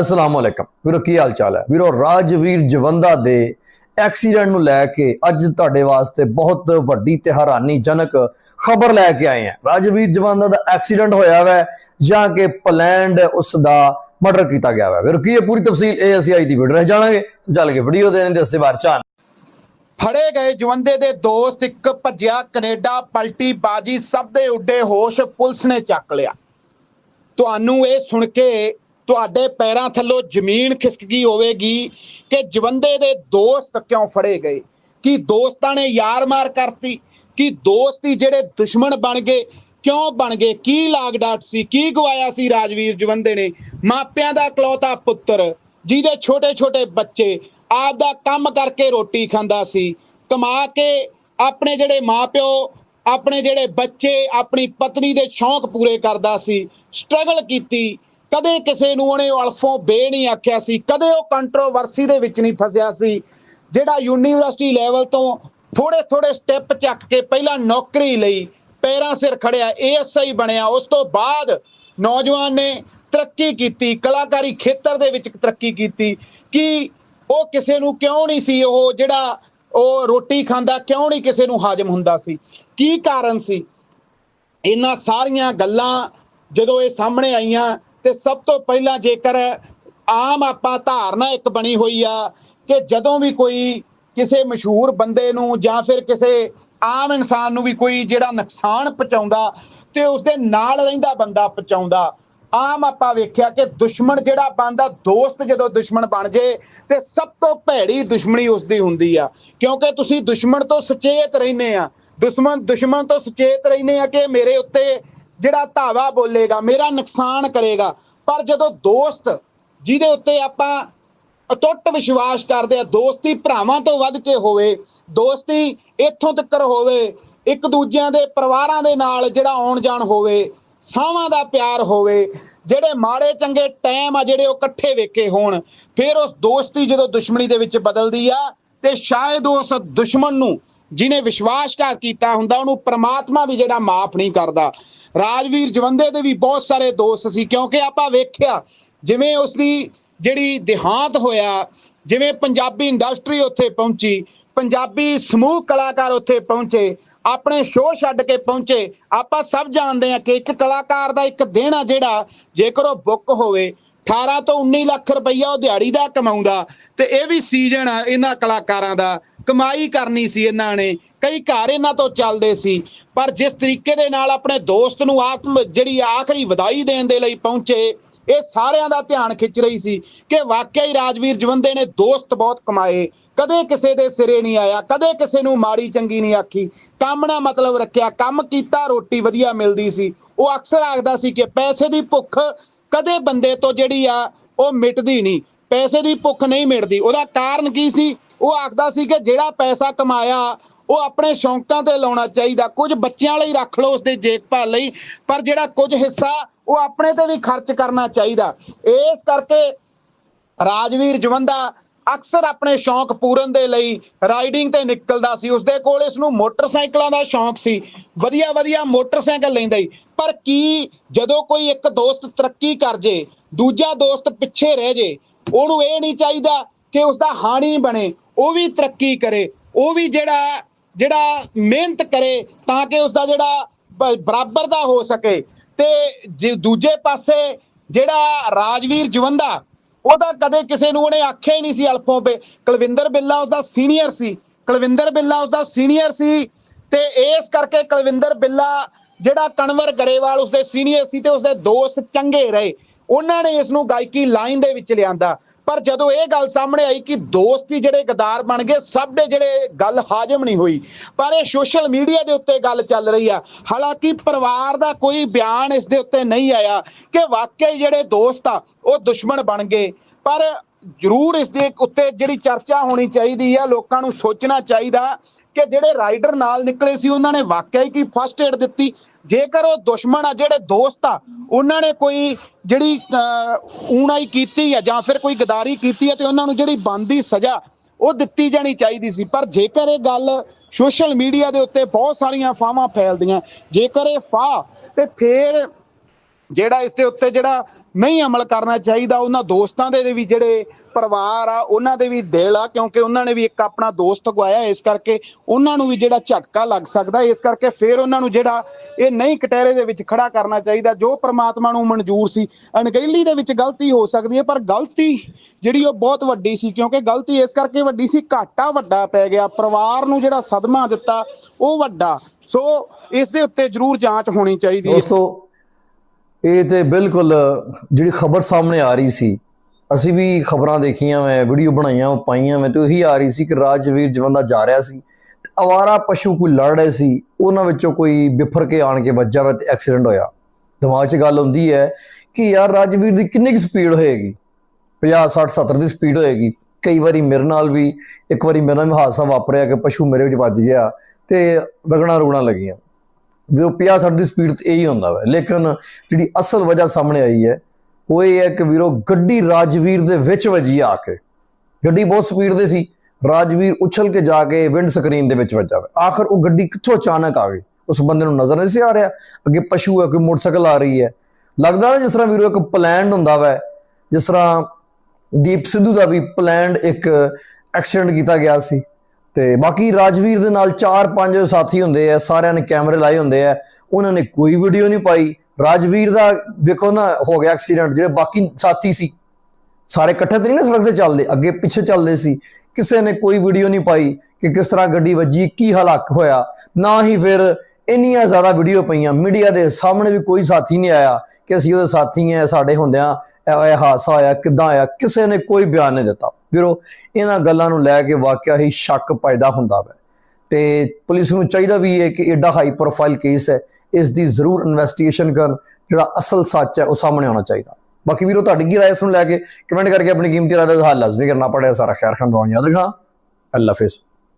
ਅਸਲਾਮ ਅਲੈਕਮ। ਵੀਰੋ, ਕੀ ਹਾਲ ਚਾਲ ਹੈ? ਵੀਰੋ, ਰਾਜਵੀਰ ਜਵੰਦਾ ਦੇ ਐਕਸੀਡੈਂਟ ਨੂੰ ਲੈ ਕੇ ਅੱਜ ਤੁਹਾਡੇ ਵਾਸਤੇ ਬਹੁਤ ਵੱਡੀ ਤੇ ਹੈਰਾਨੀਜਨਕ ਖਬਰ ਲੈ ਕੇ ਆਏ ਹਾਂ। ਰਾਜਵੀਰ ਜਵੰਦਾ ਦਾ ਐਕਸੀਡੈਂਟ ਹੋਇਆ ਹੈ ਜਾਂ ਕਿ ਪਲੈਂਡ ਉਸ ਦਾ ਮਰਡਰ ਕੀਤਾ ਗਿਆ ਹੈ ਵੀਰੋ, ਕੀ ਇਹ ਪੂਰੀ ਤਫਸੀਲ ਇਹ ਅਸੀਂ ਅੱਜ ਦੀ ਵੀਡੀਓ ਵਿੱਚ ਜਾਣਾਂਗੇ? ਚੱਲ ਕੇ ਵੀਡੀਓ ਦੇ ਦੇ ਇਸ ਬਾਰੇ ਚਾਨ ਫੜੇ ਗਏ ਜਵੰਦੇ ਦੇ ਦੋਸਤ ਇੱਕ ਭੱਜਿਆ ਕੈਨੇਡਾ ਪਲਟੀ ਬਾਜੀ ਸਭ ਦੇ ਉੱਡੇ ਹੋਸ਼ ਪੁਲਿਸ ਨੇ ਚੱਕ ਲਿਆ। ਤੁਹਾਨੂੰ ਇਹ ਸੁਣ ਕੇ ਤੁਹਾਡੇ ਪੈਰਾਂ ਥੱਲੋਂ ਜ਼ਮੀਨ ਖਿਸਕ ਗਈ ਹੋਵੇਗੀ ਕਿ ਜਵੰਦੇ ਦੇ ਦੋਸਤ ਕਿਉਂ ਫੜੇ ਗਏ? ਕੀ ਦੋਸਤਾਂ ਨੇ ਯਾਰ ਮਾਰ ਕਰਤੀ? ਕਿ ਦੋਸਤ ਹੀ ਜਿਹੜੇ ਦੁਸ਼ਮਣ ਬਣ ਗਏ? ਕਿਉਂ ਬਣ ਗਏ? ਕੀ ਲਾਗ ਡਾਟ ਸੀ? ਕੀ ਗਵਾਇਆ ਸੀ ਰਾਜਵੀਰ ਜਵੰਦੇ ਨੇ? ਮਾਪਿਆਂ ਦਾ ਇਕਲੌਤਾ ਪੁੱਤਰ, ਜਿਹਦੇ ਛੋਟੇ ਛੋਟੇ ਬੱਚੇ ਆਪ ਦਾ ਕੰਮ ਕਰਕੇ ਰੋਟੀ ਖਾਂਦਾ ਸੀ, ਕਮਾ ਕੇ ਆਪਣੇ ਜਿਹੜੇ ਮਾਪਿਓ, ਆਪਣੇ ਜਿਹੜੇ ਬੱਚੇ, ਆਪਣੀ ਪਤਨੀ ਦੇ ਸ਼ੌਂਕ ਪੂਰੇ ਕਰਦਾ ਸੀ ਸਟਰਗਲ ਕੀਤੀ ਕਦੇ ਕਿਸੇ ਨੂੰ ਉਹਨੇ ਅਲਫੋਂ ਬੇ ਨਹੀਂ ਆਖਿਆ ਸੀ, ਕਦੇ ਉਹ ਕੰਟਰੋਵਰਸੀ ਦੇ ਵਿੱਚ ਨਹੀਂ ਫਸਿਆ ਸੀ, ਜਿਹੜਾ ਯੂਨੀਵਰਸਿਟੀ ਲੈਵਲ ਤੋਂ ਥੋੜੇ ਥੋੜੇ ਸਟੈਪ ਚੱਕ ਕੇ ਪਹਿਲਾਂ ਨੌਕਰੀ ਲਈ ਪੈਰਾਂ ਸਿਰ ਖੜਿਆ ਏਐਸਆਈ ਬਣਿਆ, ਉਸ ਤੋਂ ਬਾਅਦ ਨੌਜਵਾਨ ਨੇ ਤਰੱਕੀ ਕੀਤੀ, ਕਲਾਕਾਰੀ ਖੇਤਰ ਦੇ ਵਿੱਚ ਤਰੱਕੀ ਕੀਤੀ, ਕਿ ਉਹ ਕਿਸੇ ਨੂੰ ਕਿਉਂ ਨਹੀਂ ਸੀ ਉਹ ਜਿਹੜਾ ਉਹ ਰੋਟੀ ਖਾਂਦਾ, ਕਿਉਂ ਨਹੀਂ ਕਿਸੇ ਨੂੰ ਹਾਜ਼ਮ ਹੁੰਦਾ ਸੀ, ਕੀ ਕਾਰਨ ਸੀ? ਇਹਨਾਂ ਸਾਰੀਆਂ ਗੱਲਾਂ ਜਦੋਂ ਇਹ ਸਾਹਮਣੇ ਆਈਆਂ ਤੇ ਸਭ ਤੋਂ ਪਹਿਲਾਂ ਜੇਕਰ ਆਮ ਆਪਾਂ ਧਾਰਨਾ ਇੱਕ ਬਣੀ ਹੋਈ ਆ ਕਿ ਜਦੋਂ ਵੀ ਕੋਈ ਕਿਸੇ ਮਸ਼ਹੂਰ ਬੰਦੇ ਨੂੰ ਜਾਂ ਫਿਰ ਕਿਸੇ ਆਮ ਇਨਸਾਨ ਨੂੰ ਵੀ ਕੋਈ ਜਿਹੜਾ ਨੁਕਸਾਨ ਪਹੁੰਚਾਉਂਦਾ ਤੇ ਉਸਦੇ ਨਾਲ ਰਹਿੰਦਾ ਬੰਦਾ ਪਹੁੰਚਾਉਂਦਾ, ਆਮ ਆਪਾਂ ਵੇਖਿਆ ਕਿ ਦੁਸ਼ਮਣ ਜਿਹੜਾ ਬਣਦਾ ਦੋਸਤ ਜਦੋਂ ਦੁਸ਼ਮਣ ਬਣ ਜੇ ਤੇ ਸਭ ਤੋਂ ਭੈੜੀ ਦੁਸ਼ਮਣੀ ਉਸਦੀ ਹੁੰਦੀ ਆ। ਕਿਉਂਕਿ ਤੁਸੀਂ ਦੁਸ਼ਮਣ ਤੋਂ ਸੁਚੇਤ ਰਹਿੰਦੇ ਆ। ਦੁਸ਼ਮਣ ਦੁਸ਼ਮਣ ਤੋਂ ਸੁਚੇਤ ਰਹਿੰਦੇ ਆ ਕਿ ਮੇਰੇ ਉੱਤੇ ਜਿਹੜਾ ਧਾਵਾ ਬੋਲੇਗਾ, ਮੇਰਾ ਨੁਕਸਾਨ ਕਰੇਗਾ। ਪਰ ਜਦੋਂ ਦੋਸਤ, ਜਿਹਦੇ ਉੱਤੇ ਆਪਾਂ ਅਟੁੱਟ ਵਿਸ਼ਵਾਸ ਕਰਦੇ ਆ, ਦੋਸਤੀ ਭਰਾਵਾਂ ਤੋਂ ਵੱਧ ਕੇ ਹੋਵੇ, ਦੋਸਤੀ ਇੱਥੋਂ ਤੱਕ ਹੋਵੇ, ਇੱਕ ਦੂਜਿਆਂ ਦੇ ਪਰਿਵਾਰਾਂ ਦੇ ਨਾਲ ਜਿਹੜਾ ਆਉਣ ਜਾਣ ਹੋਵੇ, ਸਾਵਾਂ ਦਾ ਪਿਆਰ ਹੋਵੇ, ਜਿਹੜੇ ਮਾੜੇ ਚੰਗੇ ਟਾਈਮ ਆ, ਜਿਹੜੇ ਉਹ ਇਕੱਠੇ ਵੇਖੇ ਹੋਣ, ਫਿਰ ਉਸ ਦੋਸਤੀ ਜਦੋਂ ਦੁਸ਼ਮਣੀ ਦੇ ਵਿੱਚ ਬਦਲਦੀ ਆ, ਤੇ ਸ਼ਾਇਦ ਉਸ ਦੁਸ਼ਮਣ ਨੂੰ ਜਿਨੇ ਵਿਸ਼ਵਾਸਘਾਤ ਕੀਤਾ ਹੁੰਦਾ, ਉਹਨੂੰ ਪ੍ਰਮਾਤਮਾ ਵੀ ਜਿਹੜਾ ਮਾਫ ਨਹੀਂ ਕਰਦਾ। ਰਾਜਵੀਰ ਜਵੰਦੇ ਦੇ ਵੀ ਬਹੁਤ ਸਾਰੇ ਦੋਸਤ ਸੀ, ਕਿਉਂਕਿ ਆਪਾਂ ਵੇਖਿਆ ਜਿਵੇਂ ਉਸ ਦੀ ਜਿਹੜੀ ਦੇਹਾਂਤ ਹੋਇਆ, ਜਿਵੇਂ ਪੰਜਾਬੀ ਇੰਡਸਟਰੀ ਉੱਥੇ ਪਹੁੰਚੀ, ਪੰਜਾਬੀ ਸਮੂਹ ਕਲਾਕਾਰ ਉੱਥੇ ਪਹੁੰਚੇ, ਆਪਣੇ ਸ਼ੋਅ ਛੱਡ ਕੇ ਪਹੁੰਚੇ, ਆਪਾਂ ਸਭ ਜਾਣਦੇ ਹਾਂ ਕਿ ਇੱਕ ਕਲਾਕਾਰ ਦਾ ਇੱਕ ਦਿਨ ਆ ਜਿਹੜਾ, ਜੇਕਰ ਉਹ ਬੁੱਕ ਹੋਵੇ 18 ਤੋਂ 19 ਲੱਖ ਰੁਪਈਆ ਉਹ ਦਿਹਾੜੀ ਦਾ ਕਮਾਉਂਦਾ, ਤੇ ਇਹ ਵੀ ਸੀਜ਼ਨ ਆ ਇਹਨਾਂ ਕਲਾਕਾਰਾਂ ਦਾ, ਕਮਾਈ ਕਰਨੀ ਸੀ ਇਹਨਾਂ ਨੇ ਕਈ ਘਰ ਇਹਨਾਂ ਤੋਂ ਚੱਲਦੇ ਸੀ, ਪਰ ਜਿਸ ਤਰੀਕੇ ਦੇ ਨਾਲ ਆਪਣੇ ਦੋਸਤ ਨੂੰ ਆਤਮ, ਜਿਹੜੀ ਆਖਰੀ ਵਧਾਈ ਦੇਣ ਦੇ ਲਈ ਪਹੁੰਚੇ, ਇਹ ਸਾਰਿਆਂ ਦਾ ਧਿਆਨ ਖਿੱਚ ਰਹੀ ਸੀ ਕਿ ਵਾਕਿਆ ਹੀ ਰਾਜਵੀਰ ਜਵੰਦੇ ਨੇ ਦੋਸਤ ਬਹੁਤ ਕਮਾਏ। ਕਦੇ ਕਿਸੇ ਦੇ ਸਿਰੇ ਨਹੀਂ ਆਇਆ, ਕਦੇ ਕਿਸੇ ਨੂੰ ਮਾੜੀ ਚੰਗੀ ਨਹੀਂ ਆਖੀ। ਕੰਮ ਨਾਲ ਮਤਲਬ ਰੱਖਿਆ, ਕੰਮ ਕੀਤਾ, ਰੋਟੀ ਵਧੀਆ ਮਿਲਦੀ ਸੀ। ਉਹ ਅਕਸਰ ਆਖਦਾ ਸੀ ਕਿ ਪੈਸੇ ਦੀ ਭੁੱਖ ਕਦੇ ਬੰਦੇ ਤੋਂ ਜਿਹੜੀ ਆ, ਉਹ ਮਿਟਦੀ ਨਹੀਂ। ਪੈਸੇ ਦੀ ਭੁੱਖ ਨਹੀਂ ਮਿਟਦੀ। ਉਹਦਾ ਕਾਰਨ ਕੀ ਸੀ? ਉਹ ਆਖਦਾ ਸੀ ਕਿ ਜਿਹੜਾ ਪੈਸਾ ਕਮਾਇਆ ਉਹ ਆਪਣੇ ਸ਼ੌਂਕਾਂ ਤੇ ਲਾਉਣਾ ਚਾਹੀਦਾ। ਕੁਝ ਬੱਚਿਆਂ ਲਈ ਰੱਖ ਲਓ ਉਸਦੇ ਦੇਖਭਾਲ ਲਈ, ਪਰ ਜਿਹੜਾ ਕੁਝ ਹਿੱਸਾ ਉਹ ਆਪਣੇ ਤੇ ਵੀ ਖਰਚ ਕਰਨਾ ਚਾਹੀਦਾ। ਇਸ ਕਰਕੇ ਰਾਜਵੀਰ ਜਵੰਦਾ ਅਕਸਰ ਆਪਣੇ ਸ਼ੌਂਕ ਪੂਰਨ ਦੇ ਲਈ ਰਾਈਡਿੰਗ ਤੇ ਨਿਕਲਦਾ ਸੀ। ਉਸਦੇ ਕੋਲ ਇਸ ਨੂੰ ਮੋਟਰਸਾਈਕਲਾਂ ਦਾ ਸ਼ੌਂਕ ਸੀ। ਵਧੀਆ ਵਧੀਆ ਮੋਟਰਸਾਈਕਲ ਲੈਂਦਾ ਹੀ ਪਰ ਕੀ ਜਦੋਂ ਕੋਈ ਇੱਕ ਦੋਸਤ ਤਰੱਕੀ ਕਰ ਜੇ, ਦੂਜਾ ਦੋਸਤ ਪਿੱਛੇ ਰਹਿ ਜੇ, ਉਹਨੂੰ ਇਹ ਨਹੀਂ ਚਾਹੀਦਾ ਕਿ ਉਸ ਦਾ ਹਾਣੀ ਬਣੇ, ਉਹ ਵੀ ਤਰੱਕੀ ਕਰੇ, ਉਹ ਵੀ ਜਿਹੜਾ ਜਿਹੜਾ ਮਿਹਨਤ ਕਰੇ ਤਾਂ ਕਿ ਉਸ ਦਾ ਜਿਹੜਾ ਬਰਾਬਰ ਦਾ ਹੋ ਸਕੇ। ਤੇ ਦੂਜੇ ਪਾਸੇ ਜਿਹੜਾ ਰਾਜਵੀਰ ਜਵੰਦਾ, ਉਹਦਾ ਕਦੇ ਕਿਸੇ ਨੂੰ ਉਹਨੇ ਆਖਿਆ ਹੀ ਨਹੀਂ ਸੀ ਅਲਫੋ ਬੇ। ਕੁਲਵਿੰਦਰ ਬਿੱਲਾ ਉਸਦਾ ਸੀਨੀਅਰ ਸੀ। ਕੁਲਵਿੰਦਰ ਬਿੱਲਾ ਉਸਦਾ ਸੀਨੀਅਰ ਸੀ ਤੇ ਇਸ ਕਰਕੇ ਕੁਲਵਿੰਦਰ ਬਿੱਲਾ ਜਿਹੜਾ ਕਨਵਰ ਗਰੇਵਾਲ ਉਸਦੇ ਸੀਨੀਅਰ ਸੀ ਤੇ ਉਸਦੇ ਦੋਸਤ ਚੰਗੇ ਰਹੇ। ਉਹਨਾਂ ਨੇ ਇਸ ਨੂੰ ਗਾਇਕੀ ਲਾਈਨ ਦੇ ਵਿੱਚ ਲਿਆਂਦਾ। ਪਰ ਜਦੋਂ ਇਹ ਗੱਲ ਸਾਹਮਣੇ ਆਈ ਕਿ ਦੋਸਤ ਜਿਹੜੇ ਗਦਾਰ ਬਣ ਗਏ, ਸਭ ਦੇ ਜਿਹੜੇ ਗੱਲ ਹਾਜ਼ਮ ਨਹੀਂ ਹੋਈ। ਪਰ ਇਹ ਸੋਸ਼ਲ ਮੀਡੀਆ ਦੇ ਉੱਤੇ ਗੱਲ ਚੱਲ ਰਹੀ ਆ। ਹਾਲਾਂਕਿ ਪਰਿਵਾਰ ਦਾ ਕੋਈ ਬਿਆਨ ਇਸ ਦੇ ਉੱਤੇ ਨਹੀਂ ਆਇਆ ਕਿ ਵਾਕਈ ਜਿਹੜੇ ਦੋਸਤ ਆ, ਉਹ ਦੁਸ਼ਮਣ ਬਣ ਗਏ। ਪਰ ਜ਼ਰੂਰ ਇਸ ਦੇ ਉੱਤੇ ਜਿਹੜੀ ਚਰਚਾ ਹੋਣੀ ਚਾਹੀਦੀ ਆ, ਲੋਕਾਂ ਨੂੰ ਸੋਚਣਾ ਚਾਹੀਦਾ ਕਿ ਜਿਹੜੇ ਰਾਈਡਰ ਨਾਲ ਨਿਕਲੇ ਸੀ, ਉਹਨਾਂ ਨੇ ਵਾਕਿਆ ਹੀ ਕੀ ਫਸਟ ਏਡ ਦਿੱਤੀ। ਜੇਕਰ ਉਹ ਦੁਸ਼ਮਣ ਆ, ਜਿਹੜੇ ਦੋਸਤ ਆ, ਉਹਨਾਂ ਨੇ ਕੋਈ ਜਿਹੜੀ ਊਣਾਈ ਕੀਤੀ ਆ ਜਾਂ ਫਿਰ ਕੋਈ ਗਦਾਰੀ ਕੀਤੀ ਆ ਤੇ ਉਹਨਾਂ ਨੂੰ ਜਿਹੜੀ ਬੰਦੀ ਸਜ਼ਾ, ਉਹ ਦਿੱਤੀ ਜਾਣੀ ਚਾਹੀਦੀ ਸੀ। ਪਰ ਜੇਕਰ ਇਹ ਗੱਲ ਸੋਸ਼ਲ ਮੀਡੀਆ ਦੇ ਉੱਤੇ ਬਹੁਤ ਸਾਰੀਆਂ ਫਾਹਾਂ ਫੈਲਦੀਆਂ, ਜੇਕਰ ਇਹ ਫਾਹ ਤੇ ਫੇਰ ਜਿਹੜਾ ਇਸ ਦੇ ਉੱਤੇ ਜਿਹੜਾ ਨਹੀਂ ਅਮਲ ਕਰਨਾ ਚਾਹੀਦਾ, ਉਹਨਾਂ ਦੋਸਤਾਂ ਦੇ ਵੀ ਜਿਹੜੇ ਪਰਿਵਾਰ ਆ, ਉਹਨਾਂ ਦੇ ਵੀ ਦਿਲ ਆ, ਕਿਉਂਕਿ ਉਹਨਾਂ ਨੇ ਵੀ ਇੱਕ ਆਪਣਾ ਦੋਸਤ ਗਵਾਇਆ, ਇਸ ਕਰਕੇ ਉਹਨਾਂ ਨੂੰ ਵੀ ਜਿਹੜਾ ਝਟਕਾ ਲੱਗ ਸਕਦਾ, ਇਸ ਕਰਕੇ ਫਿਰ ਉਹਨਾਂ ਨੂੰ ਜਿਹੜਾ ਇਹ ਨਹੀਂ ਕਟਹਿਰੇ ਦੇ ਵਿੱਚ ਖੜਾ ਕਰਨਾ ਚਾਹੀਦਾ, ਜੋ ਪ੍ਰਮਾਤਮਾ ਨੂੰ ਮਨਜ਼ੂਰ ਸੀ। ਅਣਗਹਿਲੀ ਦੇ ਵਿੱਚ ਗਲਤੀ ਹੋ ਸਕਦੀ ਹੈ, ਪਰ ਗਲਤੀ ਜਿਹੜੀ ਉਹ ਬਹੁਤ ਵੱਡੀ ਸੀ, ਕਿਉਂਕਿ ਗਲਤੀ ਇਸ ਕਰਕੇ ਵੱਡੀ ਸੀ, ਘਾਟਾ ਵੱਡਾ ਪੈ ਗਿਆ, ਪਰਿਵਾਰ ਨੂੰ ਜਿਹੜਾ ਸਦਮਾ ਦਿੱਤਾ, ਉਹ ਵੱਡਾ। ਸੋ ਇਸ ਦੇ ਉੱਤੇ ਜ਼ਰੂਰ ਜਾਂਚ ਹੋਣੀ ਚਾਹੀਦੀ ਹੈ। ਦੋਸਤੋ ਇਹ ਤੇ ਬਿਲਕੁਲ ਜਿਹੜੀ ਖਬਰ ਸਾਹਮਣੇ ਆ ਰਹੀ ਸੀ, ਅਸੀਂ ਵੀ ਖਬਰਾਂ ਦੇਖੀਆਂ ਮੈਂ ਵੀਡੀਓ ਬਣਾਈਆਂ, ਉਹ ਪਾਈਆਂ ਮੈਂ ਤੇ ਉਹੀ ਆ ਰਹੀ ਸੀ ਕਿ ਰਾਜਵੀਰ ਜਵੰਦਾ ਜਾ ਰਿਹਾ ਸੀ, ਤੇ ਅਵਾਰਾ ਪਸ਼ੂ ਕੋਈ ਲੜ ਰਹੇ ਸੀ, ਉਹਨਾਂ ਵਿੱਚੋਂ ਕੋਈ ਬਿਫਰ ਕੇ ਆਣ ਕੇ ਵੱਜਾ ਵਾ ਤੇ ਐਕਸੀਡੈਂਟ ਹੋਇਆ। ਦਿਮਾਗ 'ਚ ਗੱਲ ਹੁੰਦੀ ਹੈ ਕਿ ਯਾਰ ਰਾਜਵੀਰ ਦੀ ਕਿੰਨੀ ਕੁ ਸਪੀਡ ਹੋਏਗੀ 50 60 70 ਦੀ ਸਪੀਡ ਹੋਏਗੀ। ਕਈ ਵਾਰੀ ਮੇਰੇ ਨਾਲ ਵੀ, ਇੱਕ ਵਾਰੀ ਮੇਰੇ ਨਾਲ ਵੀ ਹਾਦਸਾ ਵਾਪਰਿਆ ਕਿ ਪਸ਼ੂ ਮੇਰੇ ਵਿੱਚ ਵੱਜ ਗਿਆ ਤੇ ਰਗਣਾ ਰੁਗਣਾ ਲੱਗੀਆਂ। ਵੀ ਉਹ 50 60 ਦੀ ਸਪੀਡ ਤੇ ਇਹੀ ਹੁੰਦਾ ਵਾ। ਲੇਕਿਨ ਜਿਹੜੀ ਅਸਲ ਵਜ੍ਹਾ ਸਾਹਮਣੇ ਆਈ ਹੈ, ਉਹ ਇਹ ਹੈ ਕਿ ਵੀਰੋ, ਗੱਡੀ ਰਾਜਵੀਰ ਦੇ ਵਿੱਚ ਵੱਜੀ ਆ ਕੇ। ਗੱਡੀ ਬਹੁਤ ਸਪੀਡ ਤੇ ਸੀ। ਰਾਜਵੀਰ ਉਛਲ ਕੇ ਜਾ ਕੇ ਵਿੰਡ ਸਕਰੀਨ ਦੇ ਵਿੱਚ ਵੱਜਾ ਵਾ। ਆਖਰ ਉਹ ਗੱਡੀ ਕਿੱਥੋਂ ਅਚਾਨਕ ਆ ਗਈ? ਉਸ ਬੰਦੇ ਨੂੰ ਨਜ਼ਰ ਨਹੀਂ ਸੀ ਆ ਰਿਹਾ। ਅੱਗੇ ਪਸ਼ੂ ਹੈ ਕੋਈ ਮੋਟਰਸਾਈਕਲ ਆ ਰਹੀ ਹੈ। ਲੱਗਦਾ ਨਾ ਜਿਸ ਤਰ੍ਹਾਂ ਵੀਰੋ ਇੱਕ ਪਲਾਨ ਹੁੰਦਾ ਵੈ। ਜਿਸ ਤਰ੍ਹਾਂ ਦੀਪ ਸਿੱਧੂ ਦਾ ਵੀ ਪਲਾਨਡ ਇੱਕ ਐਕਸੀਡੈਂਟ ਕੀਤਾ ਗਿਆ ਸੀ। ਤੇ ਬਾਕੀ ਰਾਜਵੀਰ ਦੇ ਨਾਲ 4-5 ਸਾਥੀ ਹੁੰਦੇ ਆ, ਸਾਰਿਆਂ ਨੇ ਕੈਮਰੇ ਲਾਏ ਹੁੰਦੇ ਆ, ਉਹਨਾਂ ਨੇ ਕੋਈ ਵੀਡੀਓ ਨਹੀਂ ਪਾਈ। ਰਾਜਵੀਰ ਦਾ ਦੇਖੋ ਨਾ, ਹੋ ਗਿਆ ਐਕਸੀਡੈਂਟ ਜਿਹੜੇ ਬਾਕੀ ਸਾਥੀ ਸੀ, ਸਾਰੇ ਇਕੱਠੇ ਤੇ ਨਹੀਂ ਨਾ ਸੜਕ ਤੇ ਚੱਲਦੇ, ਅੱਗੇ ਪਿੱਛੇ ਚੱਲਦੇ ਸੀ। ਕਿਸੇ ਨੇ ਕੋਈ ਵੀਡੀਓ ਨਹੀਂ ਪਾਈ ਕਿ ਕਿਸ ਤਰ੍ਹਾਂ ਗੱਡੀ ਵੱਜੀ, ਕੀ ਹਲਾਕ ਹੋਇਆ। ਨਾ ਹੀ ਫਿਰ ਇੰਨੀਆਂ ਜ਼ਿਆਦਾ ਵੀਡੀਓ ਪਈਆਂ ਮੀਡੀਆ ਦੇ ਸਾਹਮਣੇ ਵੀ ਕੋਈ ਸਾਥੀ ਨਹੀਂ ਆਇਆ ਕਿ ਅਸੀਂ ਉਹਦੇ ਸਾਥੀ ਆ ਸਾਡੇ ਹੁੰਦਿਆਂ ਇਹ ਹਾਦਸਾ ਆਇਆ ਕਿੱਦਾਂ ਆਇਆ ਕਿਸੇ ਨੇ ਕੋਈ ਬਿਆਨ ਨਹੀਂ ਦਿੱਤਾ। ਵੀਰੋ, ਇਹਨਾਂ ਗੱਲਾਂ ਨੂੰ ਲੈ ਕੇ ਵਾਕਿਆ ਹੀ ਸ਼ੱਕ ਪੈਦਾ ਹੁੰਦਾ ਹੈ ਤੇ ਪੁਲਿਸ ਨੂੰ ਚਾਹੀਦਾ ਵੀ ਹੈ ਕਿ ਐਡਾ ਹਾਈ ਪ੍ਰੋਫਾਈਲ ਕੇਸ ਹੈ, ਇਸ ਦੀ ਜ਼ਰੂਰ ਇਨਵੈਸਟੀਗੇਸ਼ਨ ਕਰਨ, ਜਿਹੜਾ ਅਸਲ ਸੱਚ ਹੈ, ਉਹ ਸਾਹਮਣੇ ਆਉਣਾ ਚਾਹੀਦਾ। ਬਾਕੀ ਵੀਰੋ, ਤੁਹਾਡੀ ਕੀ ਰਾਏ ਇਸ ਨੂੰ ਲੈ ਕੇ? ਕਮੈਂਟ ਕਰਕੇ ਆਪਣੀ ਕੀਮਤੀ ਰਾਏ ਦਾ ਹੱਲ ਲਾਜ਼ਮੀ ਕਰਨਾ ਪੜਿਆ ਸਾਰਾ ਖੈਰ ਖਾਨ ਦਵਾਂ ਯਾਦ ਰੱਖਣਾ। ਅੱਲਾ ਹਾਫਿਜ਼।